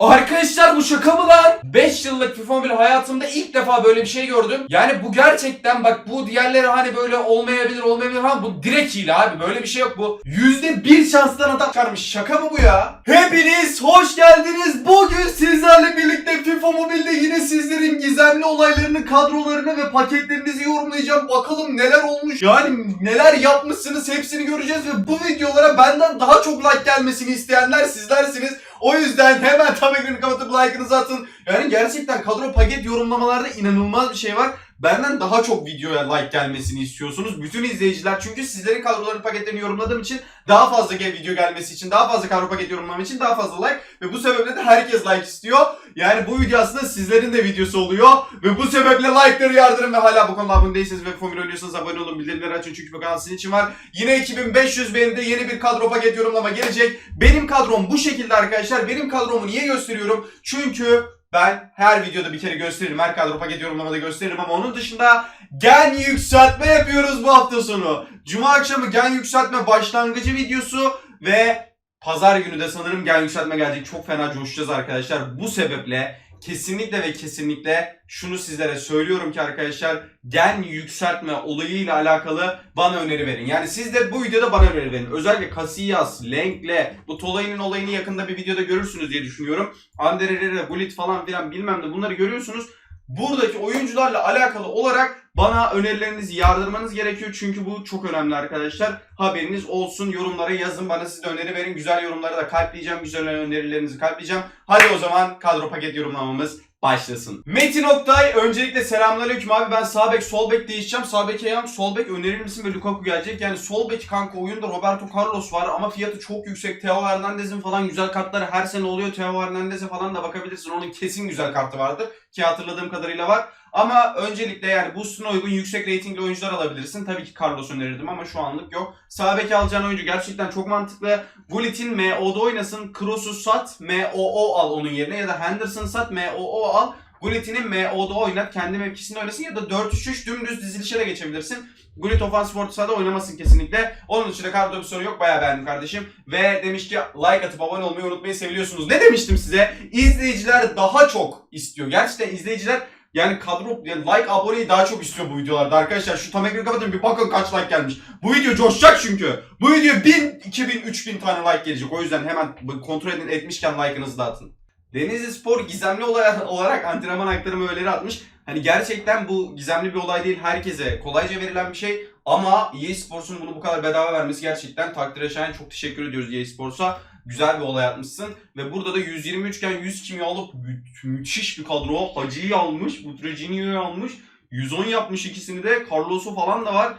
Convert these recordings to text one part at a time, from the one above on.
Arkadaşlar bu şaka mı lan? 5 yıllık FIFA Mobile hayatımda ilk defa böyle bir şey gördüm. Yani bu gerçekten bak bu diğerleri hani böyle olmayabilir olmayabilir ama bu direkt hile abi. Böyle bir şey yok bu. Yüzde bir şanstan adam çıkarmış. Şaka mı bu ya? Hepiniz hoş geldiniz. Bugün sizlerle birlikte FIFA Mobile'de yine sizlerin gizemli olaylarını, kadrolarını ve paketlerinizi yorumlayacağım. Bakalım neler olmuş. Yani neler yapmışsınız hepsini göreceğiz ve bu videolara benden daha çok like gelmesini isteyenler sizlersiniz. O yüzden hemen tam ekranı kapatıp like'ınızı atın. Yani gerçekten kadro paket yorumlamalarda inanılmaz bir şey var. Benden daha çok videoya like gelmesini istiyorsunuz. Bütün izleyiciler çünkü sizlerin kadroların paketlerini yorumladığım için daha fazla video gelmesi için, daha fazla kadro paket yorumlamam için daha fazla like ve bu sebeple de herkes like istiyor. Yani bu video aslında sizlerin de videosu oluyor ve bu sebeple like'ları yardırın ve hala bu kanala abone değilseniz ve formül oynuyorsanız abone olun, bildirimleri açın çünkü bu kanal sizin için var. Yine 2500 beğenide yeni bir kadro paket yorumlama gelecek. Benim kadrom bu şekilde arkadaşlar. Benim kadromu niye gösteriyorum? Çünkü ben her videoda bir kere gösteririm. Her kadro paket yorumlamada gösteririm ama onun dışında gen yükseltme yapıyoruz bu hafta sonu. Cuma akşamı gen yükseltme başlangıcı videosu ve pazar günü de sanırım gen yükseltme gelecek. Çok fena coşacağız arkadaşlar. Bu sebeple kesinlikle ve kesinlikle şunu sizlere söylüyorum ki arkadaşlar gen yükseltme olayıyla alakalı bana öneri verin. Yani siz de bu videoda bana öneri verin. Özellikle Casillas, Lenk'le bu Tolay'ın olayını yakında bir videoda görürsünüz diye düşünüyorum. Ander Herrera, Gullit falan filan bilmem ne bunları görüyorsunuz. Buradaki oyuncularla alakalı olarak bana önerilerinizi yardırmanız gerekiyor. Çünkü bu çok önemli arkadaşlar. Haberiniz olsun. Yorumlara yazın. Bana siz de öneri verin. Güzel yorumları da kalpleyeceğim. Güzel önerilerinizi kalpleyeceğim. Hadi o zaman kadro paket yorumlamamız başlasın. Metin Oktay öncelikle selamünaleyküm abi ben sağ bek sol bek değişeceğim. Sağ beke yan sol bek önerir misin ve Lukaku gelecek. Yani sol bek kanka oyunda Roberto Carlos var ama fiyatı çok yüksek. Theo Hernandez'in falan güzel kartları her sene oluyor. Theo Hernandez'e falan da bakabilirsin. Onun kesin güzel kartı vardır ki hatırladığım kadarıyla var. Ama öncelikle yani boostuna uygun yüksek reytingli oyuncular alabilirsin. Tabii ki Carlos önerirdim ama şu anlık yok. Sağ beke alacağın oyuncu gerçekten çok mantıklı. Gullit'in MO'da oynasın. Kroos'u sat. MOO al onun yerine ya da Henderson sat. MOO al. Gullit'inin MO'da oynat. Kendi mevkisinde oynasın ya da 4-3-3 dümdüz dizilişe de geçebilirsin. Gullit ofansif orta sahada oynamasın kesinlikle. Onun dışında kadroda bir sorun yok. Bayağı beğendim kardeşim. Ve demiş ki like atıp abone olmayı unutmayı seviliyorsunuz. Ne demiştim size? İzleyiciler daha çok istiyor. Gerçekten izleyiciler yani kadro yani like aboneyi daha çok istiyor bu videolarda arkadaşlar. Şu tam ekranı kapatın bir bakın kaç like gelmiş. Bu video coşacak çünkü. Bu video 1000, 2000, 3000 tane like gelecek. O yüzden hemen kontrol edin etmişken like'ınızı da atın. Denizli Spor gizemli olay olarak antrenman haklarımı öğeleri atmış. Hani gerçekten bu gizemli bir olay değil. Herkese kolayca verilen bir şey. Ama EA Sports'un bunu bu kadar bedava vermesi gerçekten takdire şayan. Çok teşekkür ediyoruz EA Sports'a. Güzel bir olay atmışsın. Ve burada da 123 iken 100 kimya alıp mü- müthiş bir kadro. Hacı'yı almış, Butracinio'yu almış. 110 yapmış ikisini de. Carlos'u falan da var.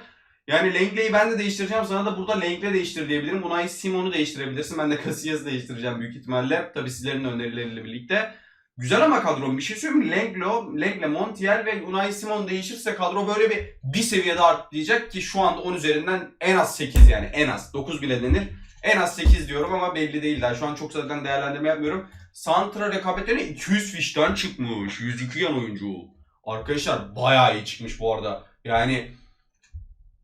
Yani Langley'i ben de değiştireceğim. Sana da burada Langley değiştir diyebilirim. Unai Simon'u değiştirebilirsin. Ben de Casillas'ı değiştireceğim büyük ihtimalle. Tabii sizlerin önerileriyle birlikte. Güzel ama kadro. Bir şey söyleyeyim mi? Lenglo, Lengle, Montiel ve Unai Simon değişirse kadro böyle bir bir seviyede artlayacak ki şu anda 10 üzerinden en az 8 yani en az. 9 bile denir. En az 8 diyorum ama belli değil daha. Şu an çok zaten değerlendirme yapmıyorum. Santra rekabetlerine 200 fişten çıkmış. 102 yan oyuncu. Arkadaşlar bayağı iyi çıkmış bu arada. Yani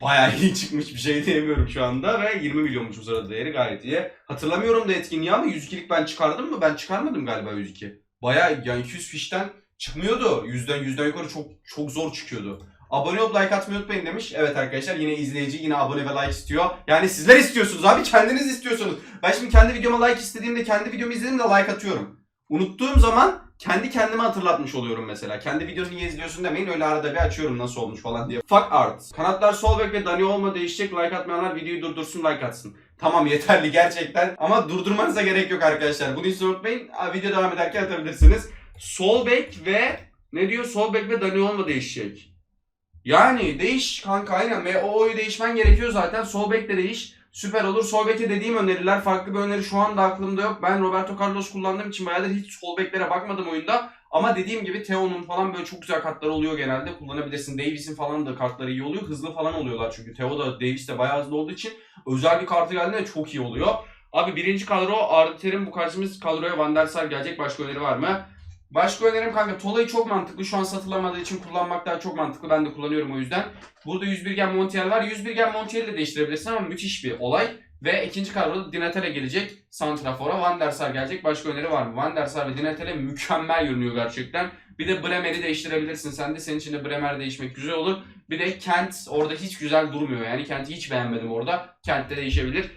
bayağı iyi çıkmış bir şey diyemiyorum şu anda ve 20 milyonmuş bu sırada değeri gayet iyi. Hatırlamıyorum da etkinliği ama 102'lik ben çıkardım mı? Ben çıkarmadım galiba 102. Bayağı yani 200 fişten çıkmıyordu. Yüzden yüzden yukarı çok çok zor çıkıyordu. Abone olup like atmayı unutmayın demiş. Evet arkadaşlar yine izleyici yine abone ve like istiyor. Yani sizler istiyorsunuz abi kendiniz istiyorsunuz. Ben şimdi kendi videoma like istediğimde kendi videomu izlediğimde like atıyorum. Unuttuğum zaman kendi kendime hatırlatmış oluyorum mesela. Kendi videonu niye izliyorsun demeyin öyle arada bir açıyorum nasıl olmuş falan diye. Fuck art. Kanatlar sol bek ve Dani olma değişecek. Like atmayanlar videoyu durdursun like atsın. Tamam yeterli gerçekten. Ama durdurmanıza gerek yok arkadaşlar. Bunu hiç unutmayın. Video devam ederken atabilirsiniz. Sol bek ve ne diyor? Sol bek ve Dani olma değişecek. Yani değiş kanka aynen. MOO'yu değişmen gerekiyor zaten. Sol bek de değiş. Süper olur. Sol beke dediğim öneriler farklı bir öneri şu anda aklımda yok. Ben Roberto Carlos kullandığım için bayağıdır hiç sol beklere bakmadım oyunda. Ama dediğim gibi Theo'nun falan böyle çok güzel kartları oluyor genelde. Kullanabilirsin. Davis'in falan da kartları iyi oluyor. Hızlı falan oluyorlar çünkü. Theo da Davis de bayağı hızlı olduğu için özel bir kartı geldiğinde çok iyi oluyor. Abi birinci kadro Arda Terim bu karşımız kadroya Van der Sar gelecek. Başka öneri var mı? Başka önerim kanka Tola'yı çok mantıklı. Şu an satılamadığı için kullanmak daha çok mantıklı. Ben de kullanıyorum o yüzden. Burada 101 gen Montiel var. 101 gen Montiel'i de değiştirebilirsin ama müthiş bir olay. Ve ikinci kadroda Dinatele gelecek. Santrafor'a Van der Sar gelecek. Başka öneri var mı? Van der Sar ve Dinatele mükemmel görünüyor gerçekten. Bir de Bremer'i değiştirebilirsin sen de. Senin için de Bremer değişmek güzel olur. Bir de Kent orada hiç güzel durmuyor. Yani Kent'i hiç beğenmedim orada. Kent'te değişebilir.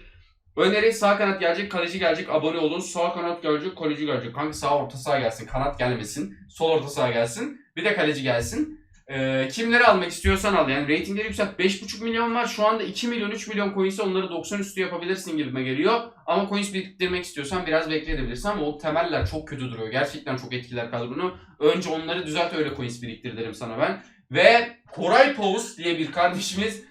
Öneri sağ kanat gelecek, kaleci gelecek, abone olun. Sağ kanat gelecek, kaleci gelecek. Kanka sağ orta saha gelsin, kanat gelmesin. Sol orta saha gelsin. Bir de kaleci gelsin. Ee, kimleri almak istiyorsan al. Yani reytingleri yükselt. 5.5 milyon var. Şu anda 2 milyon 3 milyon coins'e onları 90 üstü yapabilirsin gibime geliyor. Ama coins biriktirmek istiyorsan biraz bekleyebilirsin ama o temeller çok kötü duruyor. Gerçekten çok etkiler kadronu. Önce onları düzelt öyle coins biriktir derim sana ben. Ve Koray Pavus diye bir kardeşimiz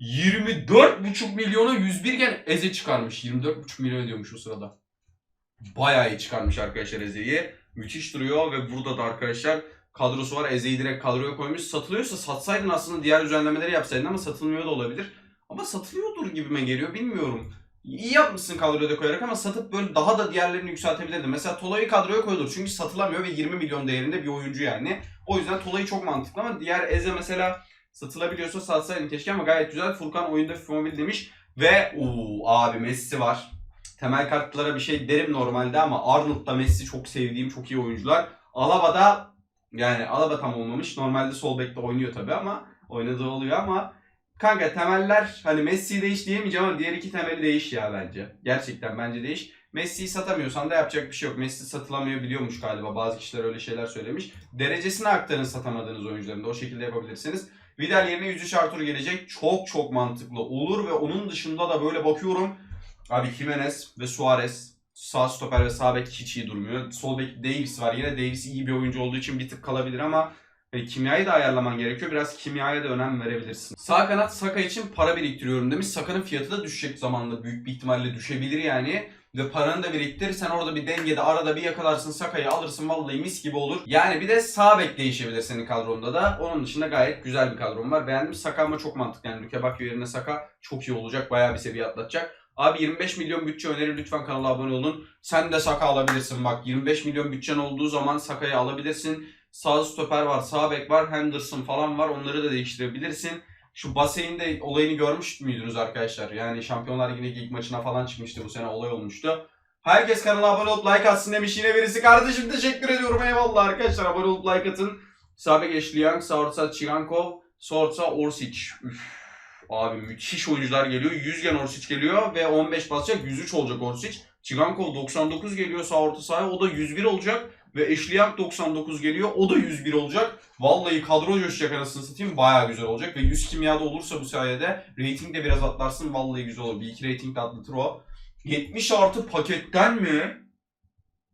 24,5 milyona 101 gen Eze çıkarmış. 24,5 milyon diyormuş o sırada. Bayağı iyi çıkarmış arkadaşlar Eze'yi. Müthiş duruyor ve burada da arkadaşlar kadrosu var. Eze'yi direkt kadroya koymuş. Satılıyorsa satsaydın aslında diğer düzenlemeleri yapsaydın ama satılmıyor da olabilir. Ama satılıyordur gibime geliyor bilmiyorum. İyi yapmışsın kadroya da koyarak ama satıp böyle daha da diğerlerini yükseltebilirdin. Mesela Tola'yı kadroya koyulur çünkü satılamıyor ve 20 milyon değerinde bir oyuncu yani. O yüzden Tola'yı çok mantıklı ama diğer Eze mesela satılabiliyorsa satsaydın keşke ama gayet güzel. Furkan oyunda FIFA demiş. Ve uuu abi Messi var. Temel kartlara bir şey derim normalde ama Arnold'da Messi çok sevdiğim çok iyi oyuncular. Alaba'da yani Alaba tam olmamış. Normalde sol bekte oynuyor tabi ama oynadığı oluyor ama kanka temeller hani Messi'yi değiş diyemeyeceğim ama diğer iki temeli değiş ya bence. Gerçekten bence değiş. Messi'yi satamıyorsan da yapacak bir şey yok. Messi satılamıyor biliyormuş galiba. Bazı kişiler öyle şeyler söylemiş. Derecesini aktarın satamadığınız oyuncuların da o şekilde yapabilirsiniz. Vidal yerine 103 Artur gelecek. Çok çok mantıklı olur ve onun dışında da böyle bakıyorum. Abi Jimenez ve Suarez sağ stoper ve sağ bek hiç iyi durmuyor. Sol bek Davis var. Yine Davis iyi bir oyuncu olduğu için bir tık kalabilir ama hani kimyayı da ayarlaman gerekiyor. Biraz kimyaya da önem verebilirsin. Sağ kanat Saka için para biriktiriyorum demiş. Saka'nın fiyatı da düşecek zamanla büyük bir ihtimalle düşebilir yani. Ve paranı da biriktir. Sen orada bir dengede arada bir yakalarsın Saka'yı alırsın vallahi mis gibi olur. Yani bir de sağ bek değişebilir senin kadronda da. Onun dışında gayet güzel bir kadron var. Beğendim. Saka ama çok mantıklı. Yani Luke Bakio yerine Saka çok iyi olacak. Bayağı bir seviye atlatacak. Abi 25 milyon bütçe önerir lütfen kanala abone olun. Sen de Saka alabilirsin bak. 25 milyon bütçen olduğu zaman Saka'yı alabilirsin. Sağ stoper var, sağ bek var, Henderson falan var. Onları da değiştirebilirsin. Şu Basey'in de olayını görmüş müydünüz arkadaşlar? Yani Şampiyonlar Ligi'ndeki ilk maçına falan çıkmıştı bu sene olay olmuştu. Herkes kanala abone olup like atsın demiş yine birisi. Kardeşim teşekkür ediyorum eyvallah arkadaşlar. Abone olup like atın. Sağ orta Chigankov, sağ orta Orsic. Üf. Abi müthiş oyuncular geliyor. 100 gen Orsic geliyor ve 15 basacak 103 olacak Orsic. Chigankov 99 geliyor sağ orta sahaya o da 101 olacak. Ve Young 99 geliyor o da 101 olacak. Vallahi kadro coşacak anasını satayım baya güzel olacak. Ve 100 kimyada olursa bu sayede rating de biraz atlarsın vallahi güzel olur. Bir iki rating de atlatır o. 70 artı paketten mi?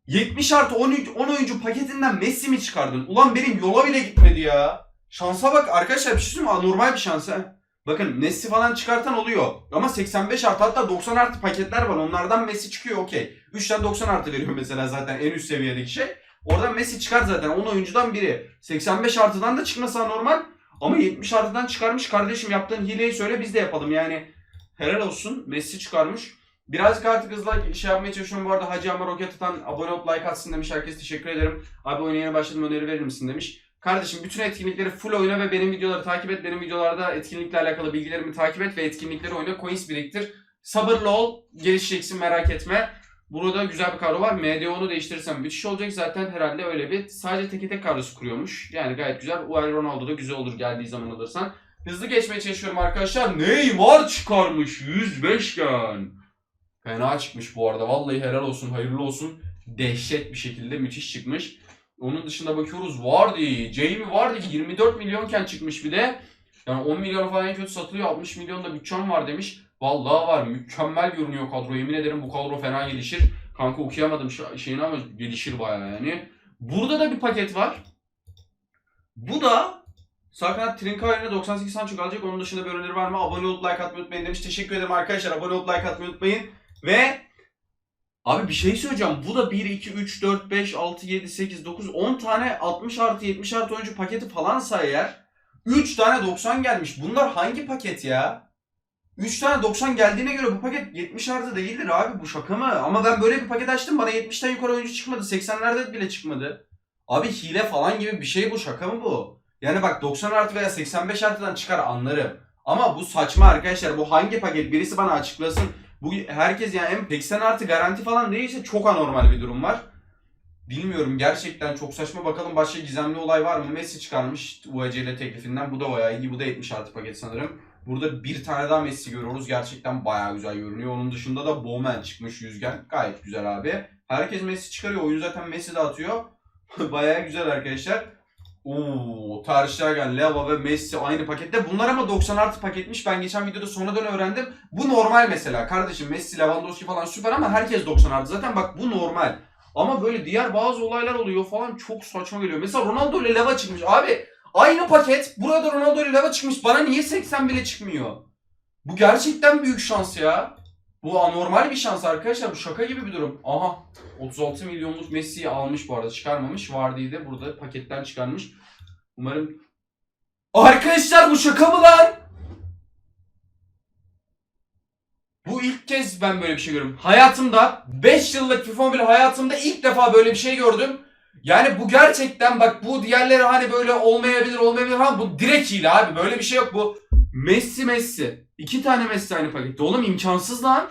70 artı 10, 10 oyuncu paketinden Messi mi çıkardın? Ulan benim yola bile gitmedi ya. Şansa bak arkadaşlar bir şey söyleyeyim mi? Anormal bir şans ha. Bakın Messi falan çıkartan oluyor. Ama 85 artı hatta 90 artı paketler var. Onlardan Messi çıkıyor okey. 3'ten 90 artı veriyor mesela zaten en üst seviyedeki şey. Oradan Messi çıkar zaten 10 oyuncudan biri. 85 artıdan da çıkmasa normal. Ama 70 artıdan çıkarmış kardeşim yaptığın hileyi söyle biz de yapalım yani. Helal olsun Messi çıkarmış. Birazcık artık hızla şey yapmaya çalışıyorum. Bu arada Hacı Ama Roket atan abone olup like atsın demiş. Herkes teşekkür ederim. Abi oyuna yeni başladım öneri verir misin demiş. Kardeşim bütün etkinlikleri full oyna ve benim videoları takip et. Benim videolarda etkinlikle alakalı bilgilerimi takip et ve etkinlikleri oyna. Coins biriktir. Sabırlı ol. Gelişeceksin merak etme. Burada güzel bir kadro var. MDO'nu değiştirirsem müthiş olacak. Zaten herhalde öyle bir sadece teke tek kadrosu kuruyormuş. Yani gayet güzel. UL Ronaldo da güzel olur geldiği zaman alırsan. Hızlı geçmeye çalışıyorum arkadaşlar. Neymar çıkarmış 105 gen. Fena çıkmış bu arada. Vallahi helal olsun, hayırlı olsun. Dehşet bir şekilde müthiş çıkmış. Onun dışında bakıyoruz Vardy. Jamie Vardy 24 milyonken çıkmış bir de. Yani 10 milyon falan en kötü satılıyor. 60 milyon da bütçem var demiş. Vallahi var. Mükemmel görünüyor kadro. Yemin ederim bu kadro fena gelişir. Kanka okuyamadım şeyini ama gelişir bayağı yani. Burada da bir paket var. Bu da Trincao yerine 98 Sancho alacak. Onun dışında bir öneri var mı? Abone olup like atmayı unutmayın demiş. Teşekkür ederim arkadaşlar. Abone olup like atmayı unutmayın. Ve Abi bir şey söyleyeceğim. Bu da 1, 2, 3, 4, 5, 6, 7, 8, 9, 10 tane 60 artı 70 artı oyuncu paketi falansa eğer 3 tane 90 gelmiş. Bunlar hangi paket ya? 3 tane 90 geldiğine göre bu paket 70 artı değildir abi. Bu şaka mı? Ama ben böyle bir paket açtım. Bana 70'ten yukarı oyuncu çıkmadı. 80'lerde bile çıkmadı. Abi hile falan gibi bir şey bu. Şaka mı bu? Yani bak 90 artı veya 85 artıdan çıkar anlarım. Ama bu saçma arkadaşlar. Bu hangi paket? Birisi bana açıklasın. Bu herkes yani hem 80 artı garanti falan değilse çok anormal bir durum var. Bilmiyorum gerçekten çok saçma. Bakalım başka gizemli olay var mı? Messi çıkarmış UCL teklifinden. Bu da bayağı iyi. Bu da 70 artı paket sanırım. Burada bir tane daha Messi görüyoruz. Gerçekten bayağı güzel görünüyor. Onun dışında da Bowman çıkmış yüzgen. Gayet güzel abi. Herkes Messi çıkarıyor. Oyun zaten Messi de atıyor. bayağı güzel arkadaşlar. Oo, Ter Stegen, Leva ve Messi aynı pakette. Bunlar ama 90 artı paketmiş. Ben geçen videoda sonradan öğrendim. Bu normal mesela. Kardeşim Messi, Lewandowski falan süper ama herkes 90 artı. Zaten bak bu normal. Ama böyle diğer bazı olaylar oluyor falan çok saçma geliyor. Mesela Ronaldo ile Leva çıkmış. Abi aynı paket. Burada Ronaldo ile Leva çıkmış. Bana niye 80 bile çıkmıyor? Bu gerçekten büyük şans ya. Bu anormal bir şans arkadaşlar. Bu şaka gibi bir durum. Aha 36 milyonluk Messi'yi almış bu arada. Çıkarmamış. Vardy'yi de burada paketten çıkarmış. Umarım... Arkadaşlar bu şaka mı lan? Bu ilk kez ben böyle bir şey görüyorum. Hayatımda 5 yıllık FIFA Mobile hayatımda ilk defa böyle bir şey gördüm. Yani bu gerçekten bak bu diğerleri hani böyle olmayabilir olmayabilir ama bu direkt hile abi. Böyle bir şey yok bu. Messi Messi. İki tane Messi aynı pakette. Oğlum imkansız lan.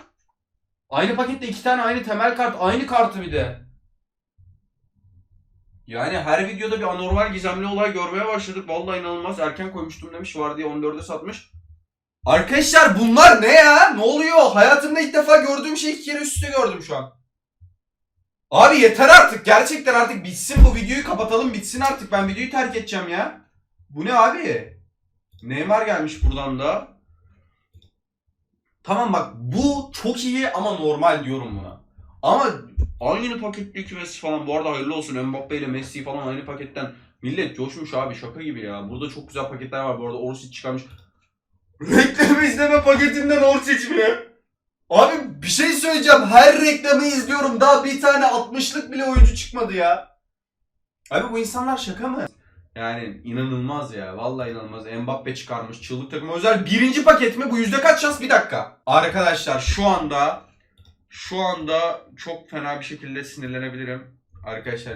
Aynı pakette iki tane aynı temel kart. Aynı kartı bir de. Yani her videoda bir anormal gizemli olay görmeye başladık. Vallahi inanılmaz. Erken koymuştum demiş var diye 14'e satmış. Arkadaşlar bunlar ne ya? Ne oluyor? Hayatımda ilk defa gördüğüm şeyi iki kere üst üste gördüm şu an. Abi yeter artık. Gerçekten artık bitsin bu videoyu kapatalım bitsin artık. Ben videoyu terk edeceğim ya. Bu ne abi? Neymar gelmiş buradan da. Tamam bak bu çok iyi ama normal diyorum buna. Ama aynı paketteki Messi falan bu arada hayırlı olsun Mbappe ile Messi falan aynı paketten. Millet coşmuş abi şaka gibi ya. Burada çok güzel paketler var bu arada Orsic çıkarmış. Reklam izleme paketinden Orsic mi? Abi bir şey söyleyeceğim. Her reklamı izliyorum. Daha bir tane 60'lık bile oyuncu çıkmadı ya. Abi bu insanlar şaka mı? Yani inanılmaz ya. Vallahi inanılmaz. Mbappe çıkarmış. Çığlık takımı özel. Birinci paket mi? Bu yüzde kaç şans? Bir dakika. Arkadaşlar şu anda şu anda çok fena bir şekilde sinirlenebilirim. Arkadaşlar.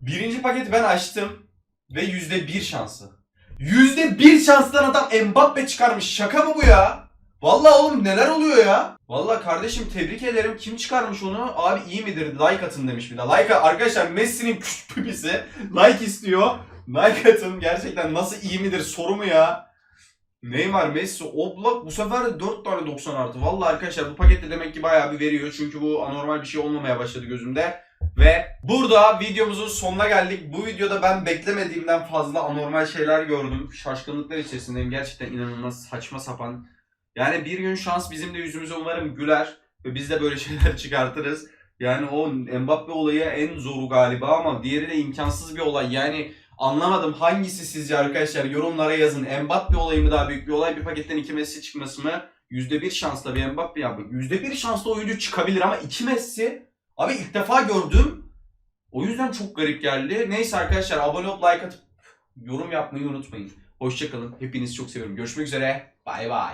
Birinci paketi ben açtım. Ve yüzde bir şansı. Yüzde bir şanstan adam Mbappe çıkarmış. Şaka mı bu ya? Vallahi oğlum neler oluyor ya? Vallahi kardeşim tebrik ederim. Kim çıkarmış onu? Abi iyi midir? Like atın demiş bir de. Like arkadaşlar Messi'nin küçük pipisi. Like istiyor. Like atın. Gerçekten nasıl iyi midir soru mu ya? Neymar, Messi, Oblak bu sefer de 4 tane 90 artı. Vallahi arkadaşlar bu pakette demek ki bayağı bir veriyor. Çünkü bu anormal bir şey olmamaya başladı gözümde. Ve burada videomuzun sonuna geldik. Bu videoda ben beklemediğimden fazla anormal şeyler gördüm. Şaşkınlıklar içerisindeyim. Gerçekten inanılmaz saçma sapan. Yani bir gün şans bizim de yüzümüze umarım güler. Ve biz de böyle şeyler çıkartırız. Yani o Mbappe olayı en zoru galiba ama diğeri de imkansız bir olay. Yani anlamadım hangisi sizce arkadaşlar yorumlara yazın. Mbappe olayı mı daha büyük bir olay? Bir paketten iki Messi çıkması mı? %1 şansla bir Mbappe yaptık. %1 şansla oyuncu çıkabilir ama iki Messi Abi ilk defa gördüm. O yüzden çok garip geldi. Neyse arkadaşlar abone olup like atıp yorum yapmayı unutmayın. Hoşçakalın. Hepinizi çok seviyorum. Görüşmek üzere. Bay bay.